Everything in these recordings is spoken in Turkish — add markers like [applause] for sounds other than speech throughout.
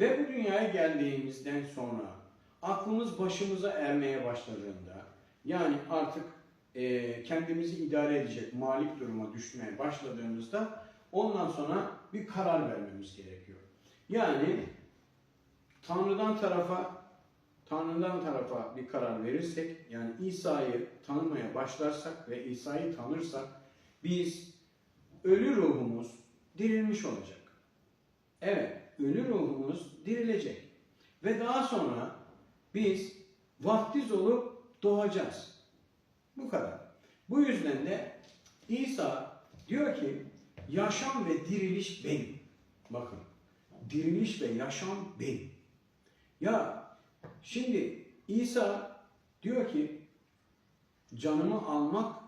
Ve bu dünyaya geldiğimizden sonra aklımız başımıza ermeye başladığında yani artık e, kendimizi idare edecek malik duruma düşmeye başladığımızda ondan sonra bir karar vermemiz gerekiyor. Yani Tanrı'dan tarafa Tanrı'dan tarafa bir karar verirsek yani İsa'yı tanımaya başlarsak ve İsa'yı tanırsak biz ölü ruhumuz dirilmiş olacak. Evet, ölü ruhumuz dirilecek. Ve daha sonra biz vaftiz olup doğacağız. Bu kadar. Bu yüzden de İsa diyor ki yaşam ve diriliş benim. Bakın diriliş ve yaşam benim. Ya şimdi İsa diyor ki canımı almak,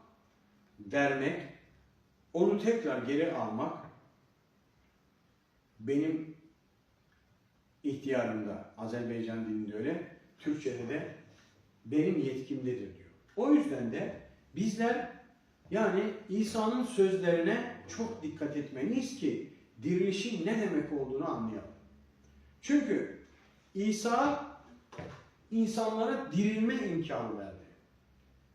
vermek, onu tekrar geri almak benim ihtiyarımda. Azerbaycan dilinde öyle, Türkçe'de de benim yetkimdedir diyor. O yüzden de bizler yani İsa'nın sözlerine çok dikkat etmeliyiz ki dirilişin ne demek olduğunu anlayalım. Çünkü İsa insanlara dirilme imkanı verdi.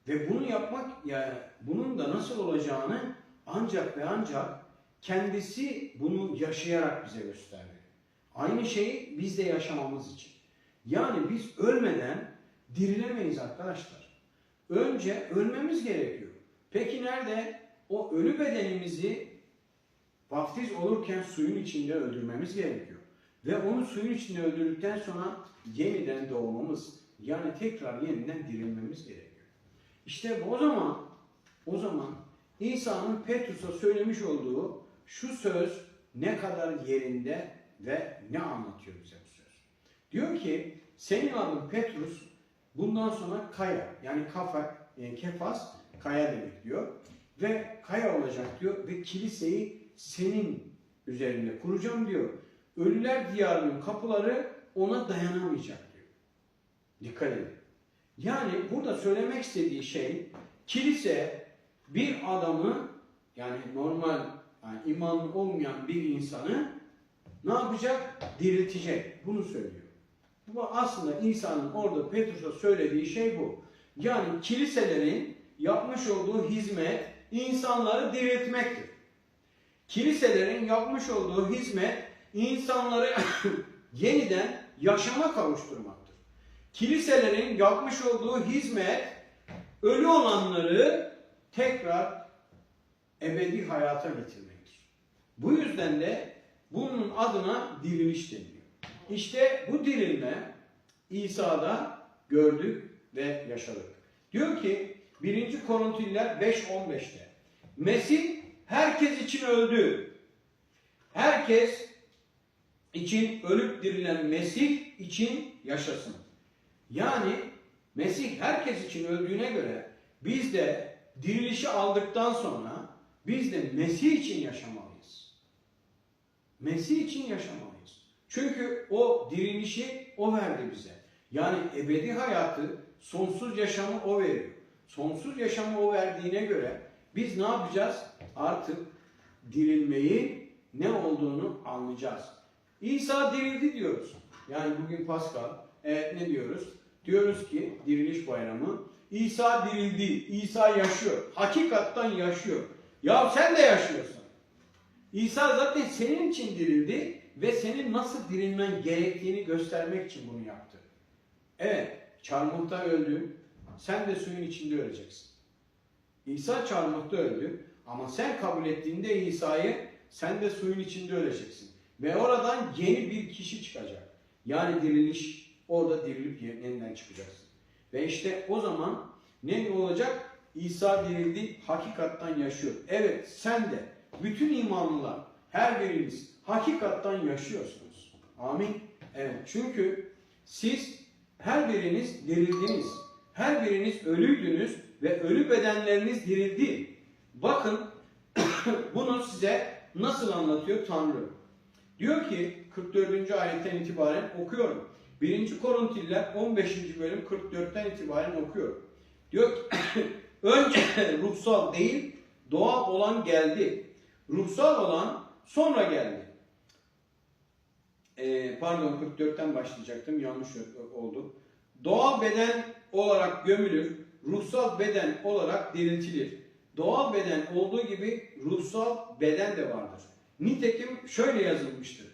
Ve bunu yapmak yani bunun da nasıl olacağını ancak ve ancak kendisi bunu yaşayarak bize gösterdi. Aynı şeyi biz de yaşamamız için. Yani biz ölmeden dirilemeyiz arkadaşlar. Önce ölmemiz gerekiyor. Peki nerede? O ölü bedenimizi vaftiz olurken suyun içinde öldürmemiz gerekiyor. Ve onu suyun içinde öldürdükten sonra yeniden doğmamız yani tekrar yeniden dirilmemiz gerekiyor. İşte o zaman o zaman İsa'nın Petrus'a söylemiş olduğu şu söz ne kadar yerinde ve ne anlatıyor bize bu söz. Diyor ki senin adın Petrus bundan sonra kaya yani kafa yani kefas kaya demek diyor. Ve kaya olacak diyor ve kiliseyi senin üzerinde kuracağım diyor. Ölüler diyarının kapıları ona dayanamayacak diyor. Dikkat edin. Yani burada söylemek istediği şey kilise bir adamı yani normal yani imanlı olmayan bir insanı ne yapacak? Diriltecek. Bunu söylüyor. Bu aslında insanın orada Petrus'a söylediği şey bu. Yani kiliselerin yapmış olduğu hizmet insanları diriltmektir. Kiliselerin yapmış olduğu hizmet insanları [coughs] yeniden yaşama kavuşturmaktır. Kiliselerin yapmış olduğu hizmet ölü olanları tekrar ebedi hayata getirmektir. Bu yüzden de bunun adına diriliş deniyor. İşte bu dirilme İsa'da gördük ve yaşadık. Diyor ki 1. Korintiler 5.15'te Mesih herkes için öldü. Herkes için ölüp dirilen Mesih için yaşasın. Yani Mesih herkes için öldüğüne göre biz de dirilişi aldıktan sonra biz de Mesih için yaşamalıyız. Mesih için yaşamalıyız. Çünkü o dirilişi o verdi bize. Yani ebedi hayatı, sonsuz yaşamı o veriyor. Sonsuz yaşamı o verdiğine göre biz ne yapacağız? Artık dirilmeyi ne olduğunu anlayacağız. İsa dirildi diyoruz. Yani bugün Pascal. Evet ne diyoruz? Diyoruz ki diriliş bayramı. İsa dirildi. İsa yaşıyor. Hakikatten yaşıyor. Ya sen de yaşıyorsun. İsa zaten senin için dirildi ve senin nasıl dirilmen gerektiğini göstermek için bunu yaptı. Evet, çarmıhta öldü. Sen de suyun içinde öleceksin. İsa çarmıhta öldü ama sen kabul ettiğinde İsa'yı sen de suyun içinde öleceksin. Ve oradan yeni bir kişi çıkacak. Yani diriliş orada dirilip yeniden çıkacaksın. Ve işte o zaman ne olacak? İsa dirildi, hakikattan yaşıyor. Evet sen de bütün imanlılar her biriniz hakikattan yaşıyorsunuz. Amin. Evet çünkü siz her biriniz dirildiniz. Her biriniz ölüydünüz ve ölü bedenleriniz dirildi. Bakın [coughs] bunu size nasıl anlatıyor Tanrı? Diyor ki 44. ayetten itibaren okuyorum. 1. Korintliler 15. bölüm 44'ten itibaren okuyorum. Diyor ki [coughs] önce [coughs] ruhsal değil doğal olan geldi. Ruhsal olan sonra geldi. e, pardon 44'ten başlayacaktım yanlış oldu. Doğal beden olarak gömülür, ruhsal beden olarak diriltilir. Doğal beden olduğu gibi ruhsal beden de vardır. Nitekim şöyle yazılmıştır.